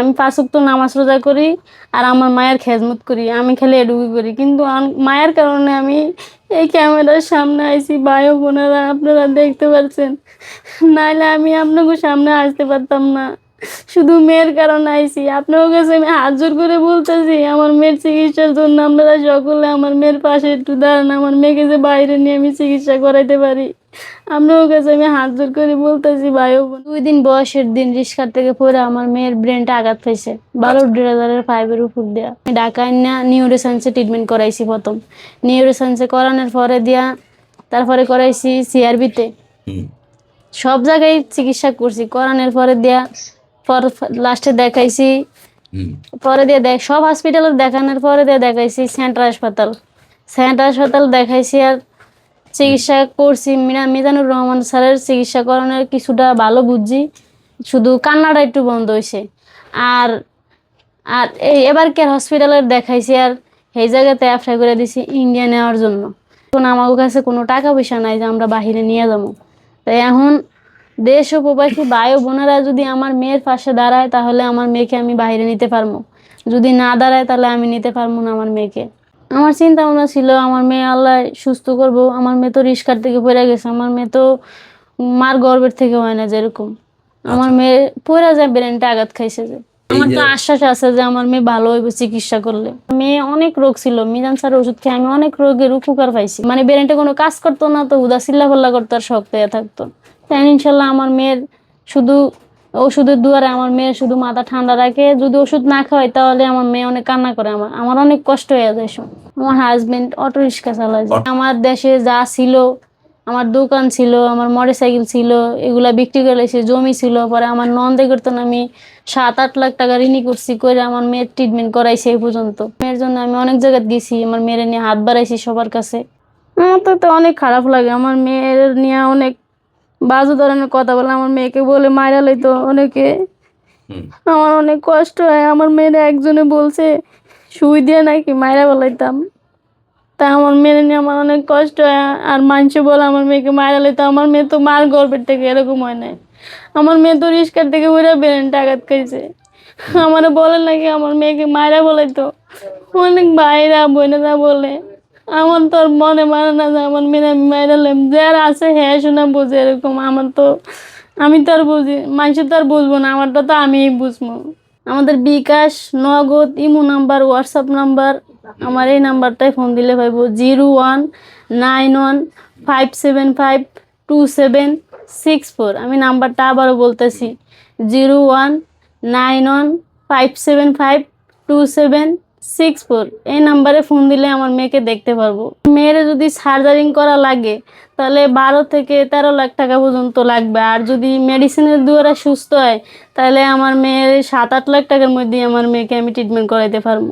আমি পাঁচক তো নামাজ রোজা করি আর আমার মায়ের খেজমত করি, আমি খেলে এডুকি করি। কিন্তু মায়ের কারণে আমি এই ক্যামেরার সামনে আইছি ভাই বোনেরা, আপনারা দেখতে পাচ্ছেন নাহলে আমি আপনাকে সামনে আসতে পারতাম না। শুধু মেয়ের কারণে আইছি। আপনার কাছে আমি হাত জোর করে বলতেছি আমার মেয়ের চিকিৎসার জন্য আপনারা সকলে আমার মেয়ের পাশে একটু দাঁড়ান আমার মেয়েকে যে বাইরে নিয়ে আমি চিকিৎসা করাইতে পারি। আপনার কাছে আমি হাত জোর করে বলতেছি ভাই ও বোন। দুই দিন বয়সের দিন রিক্সার থেকে পরে আমার মেয়ের ব্রেনটা আঘাত পাইছে। বারো ড্রেজারের ফাইভের উপর দেওয়া আমি ঢাকায় না নিউরো সায়েন্সে ট্রিটমেন্ট করাইছি প্রথম। নিউরো সায়েন্সে করানোর পরে দিয়া তারপরে করাইছি সিআরবিতে হুম। সব জায়গায় চিকিৎসা করছি। করানোর পরে দিয়া পর লাস্টে দেখাইছি। পরে দিয়ে দেখ সব হসপিটালে দেখানোর পরে দিয়ে দেখাইছি সেন্টার হাসপাতাল সেন্টার হাসপাতাল দেখাইছি আর চিকিৎসা করছি। মিনা মিজানুর রহমান স্যারের চিকিৎসা করানোর কিছুটা ভালো বুঝছি। শুধু কান্নাটা একটু বন্ধ হয়েছে আর আর এই এবার কেয়ার হসপিটালের দেখাইছি আর সেই জায়গাতে অ্যাপ্লাই করে দিছি ইন্ডিয়া নেওয়ার জন্য। এখন আমার কাছে কোনো টাকা পয়সা নাই যে আমরা বাহিরে নিয়ে যাব। তাই এখন দেশ ও প্রবাসী ভাই ও বোনেরা যদি আমার মেয়ের পাশে দাঁড়ায় তাহলে আমার মেয়েকে আমি বাইরে নিতে পারব। যদি না দাঁড়ায় তাহলে আমি নিতে পারব না আমার মেয়েকে। আমার চিন্তা ভাবনা ছিল আমার মেয়ে আল্লাহ সুস্থ করব। আমার মেয়ে তো রিস্কার থেকে পড়ে গেছে আমার মেয়ে তো মার গর্বের থেকে হয় না যেরকম। আমার মেয়ে পড়ে যায় ব্রেনটা আঘাত খাইছে যে। আমার তো আশ্বাস আছে যে আমার মেয়ে ভালো হইব চিকিৎসা করলে। মেয়ে অনেক রোগ ছিল মিজান স্যার ওষুধ খেয়ে আমি অনেক রোগের উপকার পাইছি। মানে ব্রেনটা কোনো কাজ করতো না তো উদা চিল্লা পাল্লা করতো আর শক্ত থাকতো। তাই ইনশাল্লাহ আমার মেয়ের শুধু ওষুধের দুয়ারে আমার মেয়ের শুধু মাথা ঠান্ডা রাখে। যদি ওষুধ না খাওয়াই তাহলে আমার মেয়ে অনেক কান্না করে আমার। আমার অনেক কষ্ট হয়ে যায় সব আমার হাজবেন্ড অটো রিক্সা চালায়। আমার দেশে যা ছিল আমার দোকান ছিল আমার মোটর সাইকেল ছিল এগুলা বিক্রি করে লাইছি, জমি ছিল। পরে আমার নন্দে করতেন আমি সাত আট লাখ টাকা ঋণই করছি করে আমার মেয়ের ট্রিটমেন্ট করাইছি এই পর্যন্ত। মেয়ের জন্য আমি অনেক জায়গায় গেছি আমার মেয়ের নিয়ে হাত বাড়াইছি সবার কাছে। আমার তো তো অনেক খারাপ লাগে। আমার মেয়ের নিয়ে অনেক বাজু ধরনের কথা বলে আমার মেয়েকে বলে মাইরা লইতো অনেকে। আমার অনেক কষ্ট হয়। আমার মেয়েরা একজনে বলছে সুই দিয়ে নাকি মাইরা বলাইতাম তা আমার মেয়ে নিয়ে আমার অনেক কষ্ট হয়। আর মানুষে বলে আমার মেয়েকে মাইরা লইতো আমার মেয়ে তো মার গর্বের থেকে এরকম হয় না আমার মেয়ে তো রিস্কার থেকে উড়ে বেরেনটা আঘাত খাইছে আমার বলে নাকি আমার মেয়েকে মায়েরা বলাইতো অনেক ভাইরা বোনেরা বলে আমার তো আর মনে মানে না যে আমার মেয়ে আমি মায়েরা লাম যার আছে হ্যাঁ শোনা বোঝে এরকম, আমার তো আমি তো আর বুঝি, মানুষ তো আর বুঝব না, আমারটা তো আমিই বুঝব। আমাদের বিকাশ, নগদ, ইমো নাম্বার, হোয়াটসঅ্যাপ নাম্বার, আমার এই নাম্বারটায় ফোন দিলে পাইবো zero one nine one five seven five two seven six four. আমি নাম্বারটা আবারও বলতেছি, zero one nine one five seven five two seven six four এই নাম্বারে ফোন দিলে আমার মেয়েকে দেখতে পারব। মেয়ের যদি সার্জারিং করা লাগে, তাহলে বারো থেকে তেরো লাখ টাকা পর্যন্ত লাগবে। আর যদি মেডিসিনের দুয়ারা সুস্থ হয়, তাহলে আমার মেয়ের সাত আট লাখ টাকার মধ্যে আমার মেয়েকে আমি ট্রিটমেন্ট করাইতে পারব।